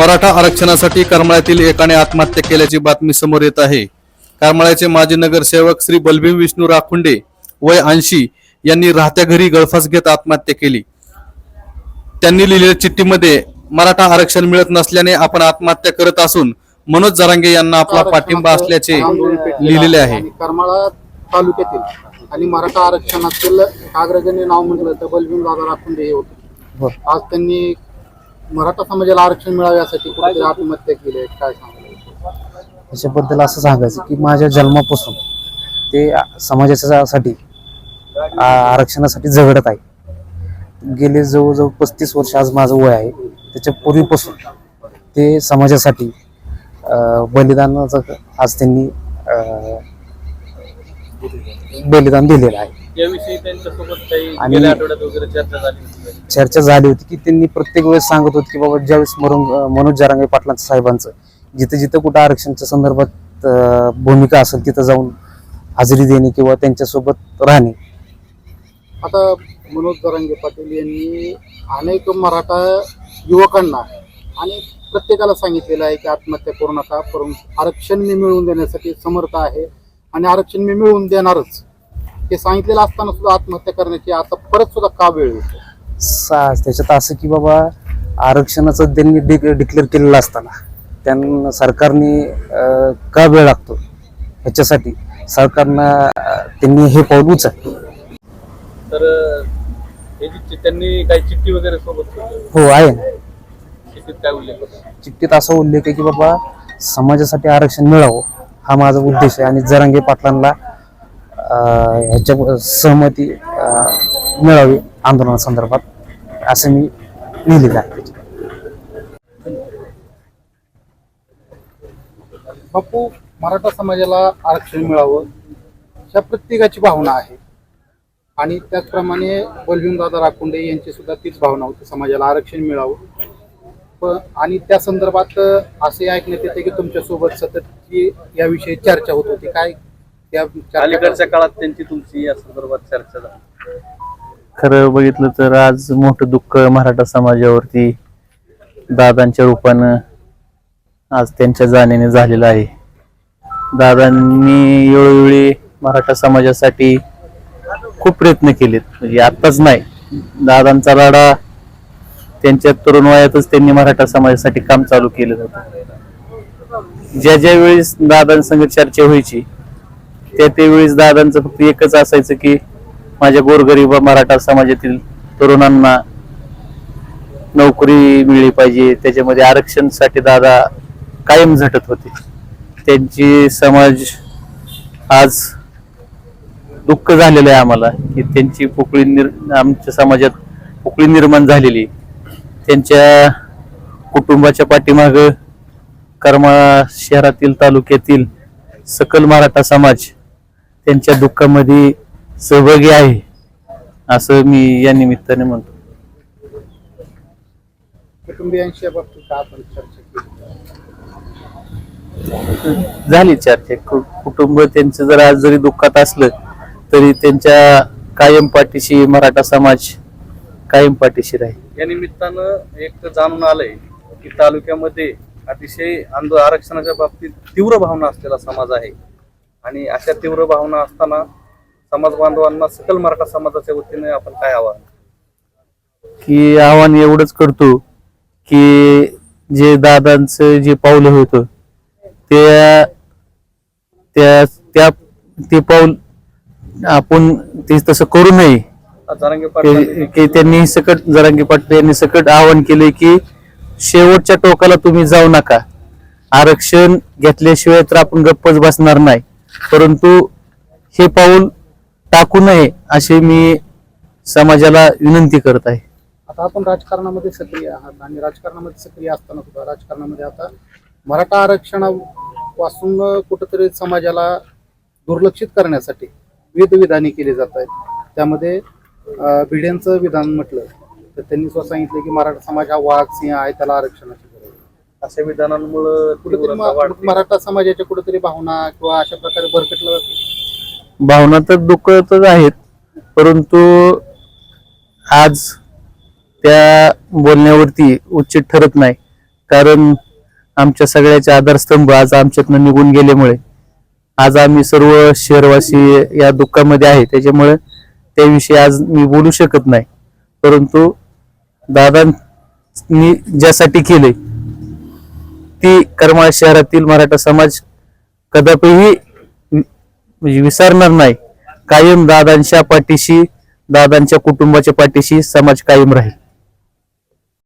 मराठा आरक्षणासाठी करमाळ्यातील एकाने आत्महत्या केल्याची बातमी समोर येत आहे. करमाळ्याचे माजी नगरसेवक श्री बलभीम विष्णू राखुंडे वय ऐंशी यांनी राहत्या घरी गळफास घेत आत्महत्या केली. त्यांनी लिहिलेल्या चिठ्ठीमध्ये मराठा आरक्षण मिळत नसल्याने आपण आत्महत्या करत असून मनोज जरांगे यांना आपला पाठिंबा असल्याचे लिहिलेले आहे. आणि करमाळा तालुक्यातील आणि मराठा आरक्षणातील अग्रगण्य नाव म्हटलं तर बलभीम दादा राखुंडे हे होते. आज त्यांनी मराठा समाजाला म्हणजे आरक्षण मिळावे यासाठी कुठेतरी आत्महत्या केली आहे काय सांगायचं याच्याबद्दल असं सांगायचं की माझ्या जन्मापासून ते समाजाच्यासाठी आरक्षणासाठी झगडत आहे. गेले जवळजवळ पस्तीस वर्ष आज माझं वय आहे. त्याच्या पूर्वीपासून ते समाजासाठी बलिदानाचं आज त्यांनी बलिदान दिलेलं आहे. याविषयी त्यांच्यासोबत काही आणि- गेल्या आठवड्यात वगैरे चर्चा झाली होती का? चर्चा झाली होती की त्यांनी प्रत्येक वेळेस सांगत होते की बाबा ज्यावेळेस मरून मनोज जरांगे पाटलांचं साहेबांचं जिथं जिथं कुठं आरक्षणच्या संदर्भात अं, भूमिका असेल तिथं जाऊन हजेरी देणे किंवा त्यांच्यासोबत राहणे आता मनोज दरांगे पाटील यांनी अनेक मराठा युवकांना आणि प्रत्येकाला सांगितलेलं आहे की आत्महत्या करू नका परंतु आरक्षण मी मिळवून देण्यासाठी समर्थ आहे आणि आरक्षण मी मिळवून देणारच हे सांगितलेलं असताना सुद्धा आत्महत्या करण्याची आता परत सुद्धा का वेळ येतो? सा त्याच्यात असं की बाबा आरक्षणाचं त्यांनी डिक्लेअर केलेलं असताना त्यांना सरकारने का वेळ लागतो? ह्याच्यासाठी सरकारनं त्यांनी हे पाऊल उचल तर हे जी त्यांनी काही चिठ्ठी वगैरे सोबत. हो आहे ना. चिठ्ठीत काय उल्लेख होता? चिठ्ठीत असा उल्लेख आहे की बाबा समाजासाठी आरक्षण मिळावं हा माझा उद्देश आहे. आणि जरांगे पाटलांना ह्याच्या सहमती मिळावी आंदोलनासंदर्भात असं मी लिहिलेलं आहे. बापू मराठा समाजाला आरक्षण मिळावं ह्या प्रत्येकाची भावना आहे. आणि त्याचप्रमाणे बलभीम दादा राखुंडे यांची सुद्धा तीच भावना होती समाजाला आरक्षण मिळावं. पण आणि त्या संदर्भात असे ऐकण्यात येते की तुमच्यासोबत सततची याविषयी चर्चा होत होती. काय त्या चर्चा- अलीकडच्या काळात त्यांची तुमची या संदर्भात चर्चा झाली. खरं बघितलं तर आज मोठं दुःख मराठा समाजावरती दादांच्या रूपानं आज त्यांच्या जाण्याने झालेलं आहे. दादांनी वेळोवेळी मराठा समाजासाठी खूप प्रयत्न केलेत. म्हणजे आत्ताच नाही. दादांचा राडा त्यांच्या तरुण वयातच त्यांनी मराठा समाजासाठी काम चालू केलं होतं. ज्या ज्या वेळेस दादांसंग चर्चा व्हायची त्या त्यावेळेस दादांचं फक्त एकच असायचं की माझ्या गोरगरीब मराठा समाजातील तरुणांना नोकरी मिळली पाहिजे. त्याच्यामध्ये आरक्षणसाठी दादा कायम झटत होते. त्यांची समाज आज दुःख झालेलं आहे आम्हाला की त्यांची पोकळी निर आमच्या समाजात पोकळी निर्माण झालेली. त्यांच्या कुटुंबाच्या पाठीमाग कर्मा शहरातील तालुक्यातील सकल मराठा समाज त्यांच्या दुःखामध्ये सहभागी आहे असं मी या निमित्ताने म्हणतो. बाबतीत आपण चर्चा झाली चर्चा. कुटुंब त्यांचं जर आज जरी दुःखात असलं तरी त्यांच्या कायम पाठीशी मराठा समाज कायम पाठीशी राहील. या निमित्तानं एक जाणून आलंय की तालुक्यामध्ये अतिशय आंदो आरक्षणाच्या बाबतीत तीव्र भावना असलेला समाज आहे. आणि अशा तीव्र भावना असताना समाज बांधवांना सकल मराठा समाजाच्या वतीने आपण काय आवाहन की आव्हान एवढंच करतो की जे दादांचं जे पाऊल होतं त्या त्या त्या ते पाऊल आपण ते तसं करू नये. की त्यांनी सकट जरांगी पाटील यांनी सकट आवाहन केले की शेवटच्या टोकाला तुम्ही जाऊ नका. आरक्षण घेतल्याशिवाय तर आपण गप्पच बसणार नाही. परंतु हे पाऊल टाकू नये असे मी समाजाला विनंती करत आहे. आता आपण राजकारणामध्ये सक्रिय आहात आणि राजकारणामध्ये सक्रिय असताना सुद्धा राजकारणामध्ये आता मराठा आरक्षणापासून कुठंतरी समाजाला दुर्लक्षित करण्यासाठी वेदविधाने केली जात आहेत. त्यामध्ये अं, भिड्यांचं विधान म्हटलं तर त्यांनी स्वतः सांगितलं की मराठा समाज हा वाघ सिंह आहे त्याला आरक्षणाची अशा विधानांमुळे कुठेतरी. मराठा समाजाच्या कुठेतरी भावना किंवा अशा प्रकारे भरकटलं जातं. भावना तर दुःखतच आहेत परंतु आज त्या बोलण्यावरती उचित ठरत नाही. कारण आमच्या सगळ्याचे आधारस्तंभ आज आमच्यातनं निघून गेल्यामुळे आज आम्ही सर्व शहरवासी या दुःखामध्ये आहे. त्याच्यामुळे त्याविषयी आज मी बोलू शकत नाही. परंतु दादांनी ज्यासाठी केले ती करमाळ शहरातील मराठा समाज कदापिही म्हणजे विसरणार नाही. कायम दादांच्या पाठीशी दादांच्या कुटुंबाच्या पाठीशी समाज कायम राहील.